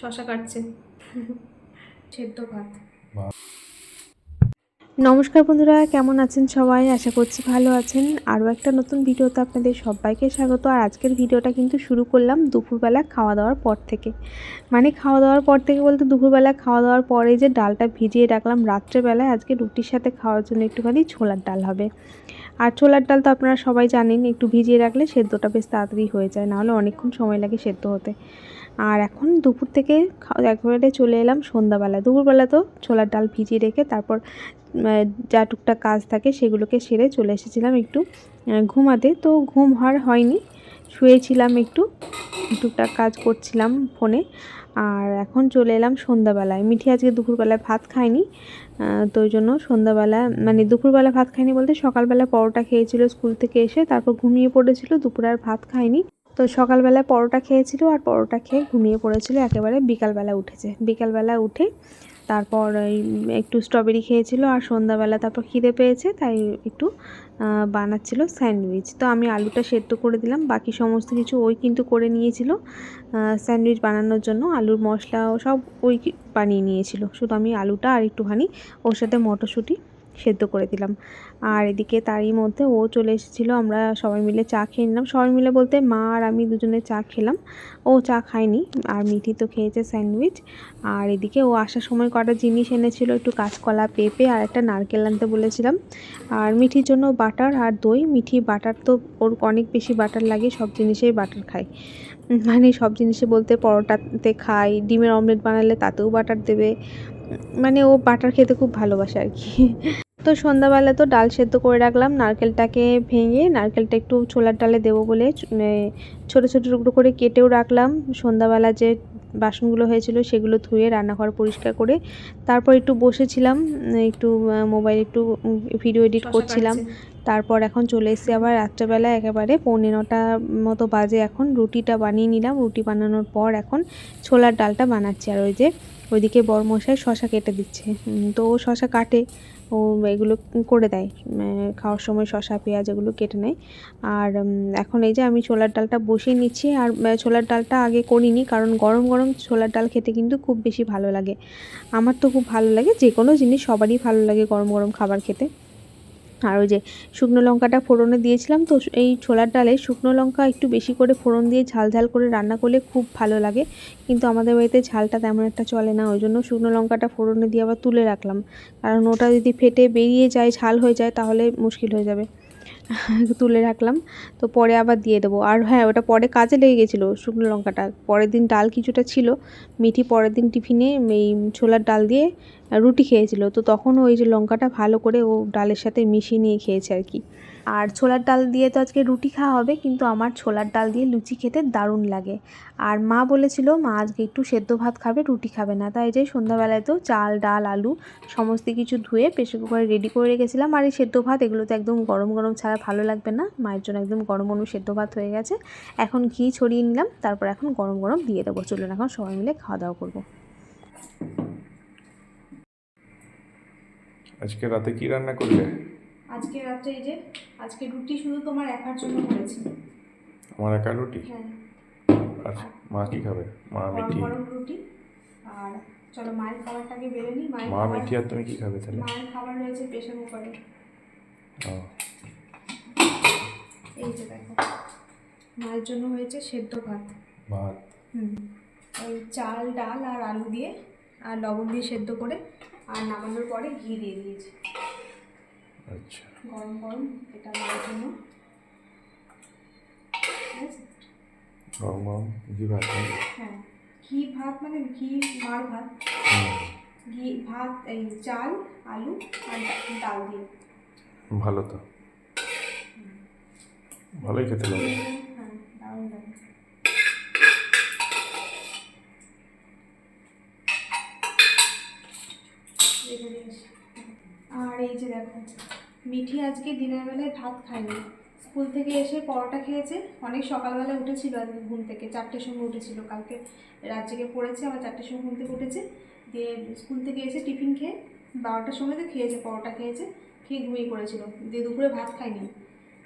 শশা কাটছে। সেদ্ধ ভাত। নমস্কার বন্ধুরা, কেমন আছেন সবাই? আশা করছি ভালো আছেন। আরও একটা নতুন ভিডিওতে আপনাদের সবাইকে স্বাগত। আর আজকের ভিডিওটা কিন্তু শুরু করলাম দুপুরবেলা খাওয়া দাওয়ার পর থেকে। মানে খাওয়া দাওয়ার পর থেকে বলতে দুপুরবেলা খাওয়া দাওয়ার পরে যে ডালটা ভিজিয়ে রাখলাম, রাত্রেবেলায় আজকে রুটির সাথে খাওয়ার জন্য একটুখানি ছোলার ডাল হবে। আর ছোলার ডাল তো আপনারা সবাই জানেন, একটু ভিজিয়ে রাখলে সেদ্ধটা বেশ তাড়াতাড়ি হয়ে যায়, নাহলে অনেকক্ষণ সময় লাগে সেদ্ধ হতে। আর এখন দুপুর থেকে একেবারে চলে এলাম সন্ধ্যাবেলা। দুপুরবেলা তো ছোলার ডাল ভিজিয়ে রেখে তারপর যা টুকটাক কাজ থাকে সেগুলোকে সেরে চলে এসেছিলাম একটু ঘুমাতে। তো ঘুম হওয়ার হয়নি, শুয়েছিলাম একটু, টুকটাক কাজ করছিলাম ফোনে। আর এখন চলে এলাম সন্ধ্যাবেলায়। মিঠি আজকে দুপুরবেলায় ভাত খায়নি তো ওই জন্য সন্ধ্যাবেলা মানে দুপুরবেলা ভাত খায়নি বলতে সকালবেলা পরোটা খেয়েছিল স্কুল থেকে এসে, তারপর ঘুমিয়ে পড়েছিল, দুপুরে আর ভাত খায়নি। তো সকালবেলায় পরোটা খেয়েছিল আর পরোটা খেয়ে ঘুমিয়ে পড়েছিল, একেবারে বিকালবেলা উঠেছে। বিকালবেলা উঠে তারপর একটু স্ট্রবেরি খেয়েছিল আর সন্ধ্যাবেলা তারপর খিদে পেয়েছে, তাই একটু বানাচ্ছিল স্যান্ডউইচ। তো আমি আলুটা সেদ্ধ করে দিলাম, বাকি সমস্ত কিছু ওই কিন্তু করে নিয়েছিল স্যান্ডউইচ বানানোর জন্য। আলুর মশলা সব ওই বানিয়ে নিয়েছিল, শুধু আমি আলুটা আর একটুখানি ওর সাথে মটরশুঁটি। সেদ্ধ করে দিলাম। আর এদিকে তারই মধ্যে ও চলে এসেছিল, আমরা সবাই মিলে চা খেয়ে নিলাম। সবাই মিলে বলতে মা আর আমি দুজনে চা খেলাম। ও চা খায়নি, আর মিঠি তো খেয়েছে স্যান্ডউইচ। আর এদিকে ও আসার সময় কটা জিনিস এনেছিল, একটু কাঁচকলা, পেঁপে আর একটা নারকেল আনতে বলেছিলাম। আর মিঠির জন্য বাটার আর দই। মিঠি বাটার তো ওর অনেক বেশি বাটার লাগে, সব জিনিসেই বাটার খায়। মানে সব জিনিসে বলতে পরোটাতে খায়, ডিমের অমলেট বানালে তাতেও বাটার দেবে। মানে ও বাটার খেতে খুব ভালোবাসে আর কি। তো সন্ধ্যাবেলা তো ডাল সেদ্ধ করে রাখলাম নারকেলটাকে ভেঙে নারকেলটা একটু ছোলার ডালে দেবো বলে ছোটো ছোটো টুকরো করে কেটেও রাখলাম। সন্ধ্যাবেলা যে বাসনগুলো হয়েছিল সেগুলো ধুয়ে রান্নাঘর পরিষ্কার করে তারপর একটু বসেছিলাম একটু মোবাইল একটু ভিডিও এডিট করছিলাম। তারপর এখন চলে এসেছি আবার রাত্রেবেলা একেবারে পৌনে নটা মতো বাজে এখন রুটিটা বানিয়ে নিলাম। রুটি বানানোর পর এখন ছোলার ডালটা বানাচ্ছি আর ওই যে ওইদিকে বরমশাই শশা কেটে দিচ্ছে। তো ও শশা কাটে, ও এগুলো করে দেয়। খাওয়ার সময় শশা, পেঁয়াজ এগুলো কেটে নেয়। আর এখন এই যে আমি ছোলার ডালটা বসিয়ে নিচ্ছি, আর ছোলার ডালটা আগে করিনি, কারণ গরম গরম ছোলার ডাল খেতে কিন্তু খুব বেশি ভালো লাগে। আমার তো খুব ভালো লাগে যে কোনো জিনিস সবারই ভালো লাগে গরম গরম খাবার খেতে। আর ওই যে শুকনো লঙ্কাটা ফোড়নে দিয়েছিলাম, তো এই ছোলার ডালে শুকনো লঙ্কা একটু বেশি করে ফোড়ন দিয়ে ঝাল ঝাল করে রান্না করলে খুব ভালো লাগে। কিন্তু আমাদের বাড়িতে ঝালটা তেমন একটা চলে না, ওই জন্য শুকনো লঙ্কাটা ফোড়নে দিয়ে আবার তুলে রাখলাম। কারণ ওটা যদি ফেটে বেরিয়ে যায়, ঝাল হয়ে যায়, তাহলে মুশকিল হয়ে যাবে। তুলে রাখলাম। তো পরে আবার দিয়ে দেবো। আর হ্যাঁ ওটা পরে কাজে লেগে গেছিল শুকনো লঙ্কাটা। পরের দিন ডাল কিছুটা ছিল। মিঠি পরের দিন টিফিনে এই ছোলার ডাল দিয়ে রুটি খেয়েছিল। তো তখন ওই যে লঙ্কাটা ভালো করে ও ডালের সাথে মিশিয়ে নিয়ে খেয়েছে আর কি। আর ছোলার ডাল দিয়ে তো আজকে রুটি খাওয়া হবে, কিন্তু আমার ছোলার ডাল দিয়ে লুচি খেতে দারুণ লাগে। আর মা বলেছিল, মা, আজকে একটু সেদ্ধ ভাত খাবে, রুটি খাবে না। তাই যে সন্ধ্যাবেলায় তো চাল, ডাল, আলু, সমস্ত কিছু ধুয়ে প্রেশার কুকারে রেডি করে রেখেছিলাম। আর এই সেদ্ধ ভাত, এগুলো তো একদম গরম গরম ছাড়া ভালো লাগবে না। মায়ের জন্য একদম গরম গরম সেদ্ধ ভাত হয়ে গেছে। এখন ঘি ছড়িয়ে নিলাম তারপর এখন গরম গরম দিয়ে দেবো। চলুন এখন সবাই মিলে খাওয়া দাওয়া করব। আজকে রাতে কি রান্না করলে? আজকে রাত্রে এই যে আজকে রুটি শুধু তোমার একার জন্য করেছি। আমার একা রুটি? হ্যাঁ। আর মা কি খাবে? মা গরম মিঠি? গরম রুটি। আর চলো মায়ের খাবারটাকে বেড়ে নিই। মায়ের মা মিঠি আর তুমি কি খাবে তাহলে? মায়ের খাবার রয়েছে প্রেশার কুকারে। ও, এই যে দেখো মায়ের জন্য হয়েছে সেদ্ধ ভাত। ভাত। হুম ওই চাল ডাল আর আলু দিয়ে আর লবণ দিয়ে সেদ্ধ করে আর নামানোর পরে ঘি দিয়ে দিয়েছি। আচ্ছা। গরম গরম এটা মায়ের জন্য? গরম গরম ঘি ভাত হ্যাঁ। ঘি ভাত মানে ঘি মার ভাত। ঘি ভাত এই চাল আলু আর ডাল দিয়ে। ভালো তো। ভালোই খেতে লাগে। আর এই যে দেখো, মিঠি আজকে দিনের বেলায় ভাত খায়নি। স্কুল থেকে এসে পরোটা খেয়েছে, অনেক সকালবেলা উঠেছিল আজকে ঘুম থেকে, চারটের সময় উঠেছিল। কালকে রাত জেগে পড়েছে, আবার চারটের সময় ঘুম থেকে উঠেছে। দিয়ে স্কুল থেকে এসে টিফিন খেয়ে বারোটার সময় তো খেয়েছে, পরোটা খেয়েছে, খেয়ে ঘুমিয়ে পড়েছিল। দিয়ে দুপুরে ভাত খায়নি।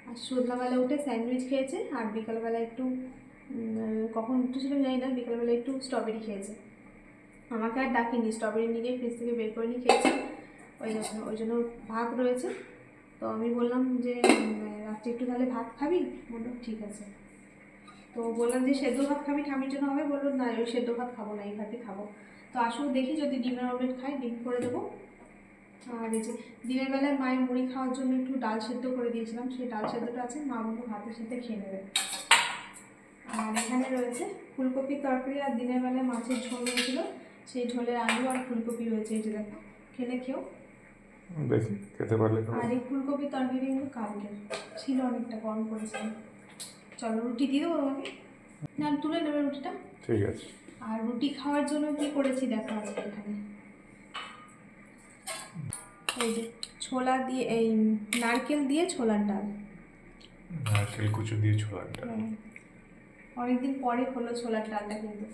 আর সন্ধ্যাবেলা উঠে স্যান্ডউইচ খেয়েছে আর বিকালবেলা একটু কখন উঠেছিল জানি না, বিকালবেলা একটু স্ট্রবেরি খেয়েছে। আমাকে আর ডাকিনি, স্ট্রবেরি নিয়ে গিয়ে ফ্রিজ থেকে বের করে নিয়ে খেয়েছে। ওই জন্য ওই জন্য ভাত রয়েছে। তো আমি বললাম যে রাত্রে একটু তাহলে ভাত খাবি? বলল, ঠিক আছে। তো বললাম যে, সেদ্ধ ভাত খাবি? ঠামির জন্য হবে? বলল, না, ওই সেদ্ধ ভাত খাব না, এই ভাতই খাব। তো আসুক দেখি যদি ডিমের অমলেট খাই, ডিম করে দেবো। আর এই যে দিনের বেলায় মায়ের মুড়ি খাওয়ার জন্য একটু ডাল সেদ্ধ করে দিয়েছিলাম। সেই ডাল সেদ্ধটা আছে মা বলল ভাতের সাথে খেয়ে নেবে। আর এখানে রয়েছে ফুলকপির তরকারি আর দিনের বেলায় মাছের ঝোল হয়েছিল। সেই ঝোলের আলু আর ফুলকপি রয়েছে এই যে দেখো খেলে খেও দেখি খেতে পারলে। আর এই ফুলকপির তরকারি কিন্তু কালকে ছিল অনেকটা গরম করেছিলাম চলো রুটি দিয়ে দেবো তোমাকে? না তুলে নেবে রুটিটা? ঠিক আছে। আর রুটি খাওয়ার জন্য কি করেছি দেখো আজকে এখানে। এই যে ছোলা দিয়ে এই নারকেল দিয়ে ছোলার ডাল। নারকেল কুচু দিয়ে ছোলাটা হ্যাঁ। অনেকদিন পরে হলো ছোলার ডালটা কিন্তু।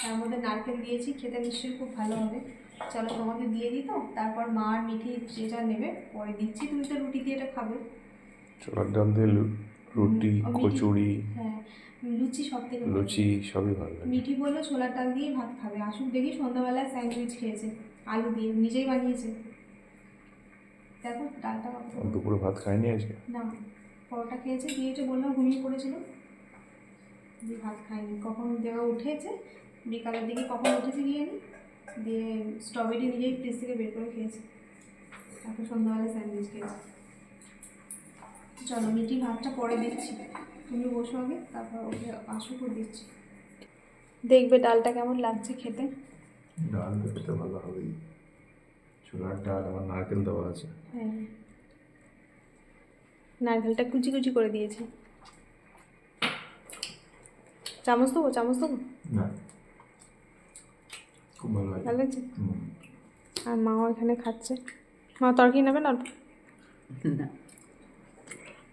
তার মধ্যে নারকেল দিয়েছি খেতে নিশ্চয়ই খুব ভালো হবে। চলো তোমাকে দিয়ে দিই তো তারপর মা আর মিঠি যেটা নেবে পরে দিচ্ছি। তুমি তো রুটি দিয়ে এটা খাবে। ছোলার ডাল দিয়ে রুটি কচুরি হ্যাঁ লুচি সব থেকে ভালো। লুচি সবই ভালো লাগে। মিঠি বলল ছোলার ডাল দিয়ে ভাত খাবে। আসুক দেখি সন্ধ্যাবেলায় স্যান্ডউইচ খেয়েছে আলু দিয়ে নিজেই বানিয়েছে। দেখো ডালটা দুপুরে ভাত খাইনি আজকে? না পরোটা খেয়েছে দিয়েছে বললাম ঘুমিয়ে পড়েছিল। দিয়ে ভাত খাইনি কখন দেওয়া উঠেছে বিকালের দিকে কখন উঠেছে গিয়ে নি দিয়ে স্ট্রবেরি নিজেই ফ্রিজ থেকে বের করে খেয়েছে। তারপর সন্ধ্যাবেলা স্যান্ডউইচ খেয়েছে। চলো মিটি ভাতটা পরে দিচ্ছি। তুমি বসো আগে তারপর ওকে আসুক ও দিচ্ছি। দেখবে ডালটা কেমন লাগছে খেতে? ডাল খেতে ভালো হবেই। ছোলার ডাল আমার নারকেল দেওয়া আছে। হ্যাঁ। নারকেলটা কুচি কুচি করে দিয়েছি। চামচ দেবো চামচ দেবো? না। খুব ভালো ভালো লাগছে? আর মাও এখানে খাচ্ছে। মা তরকারি নেবেন অল্প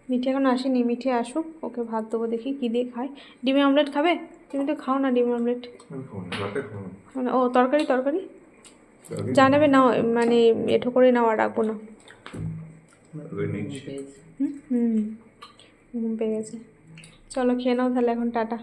মিঠি এখন আসেনি। মিঠি আসুক ওকে ভাত দেবো দেখি কী দিয়ে খায়। ডিমের অমলেট খাবে? তুমি তো খাও না ডিমের অমলেট। মানে ও তরকারি তরকারি? তরকারি না নাও মানে এঠো করে নাও আর রাখব না। হুম হুম ঘুম পেয়ে গেছে। চলো খেয়ে নাও তাহলে এখন টাটা।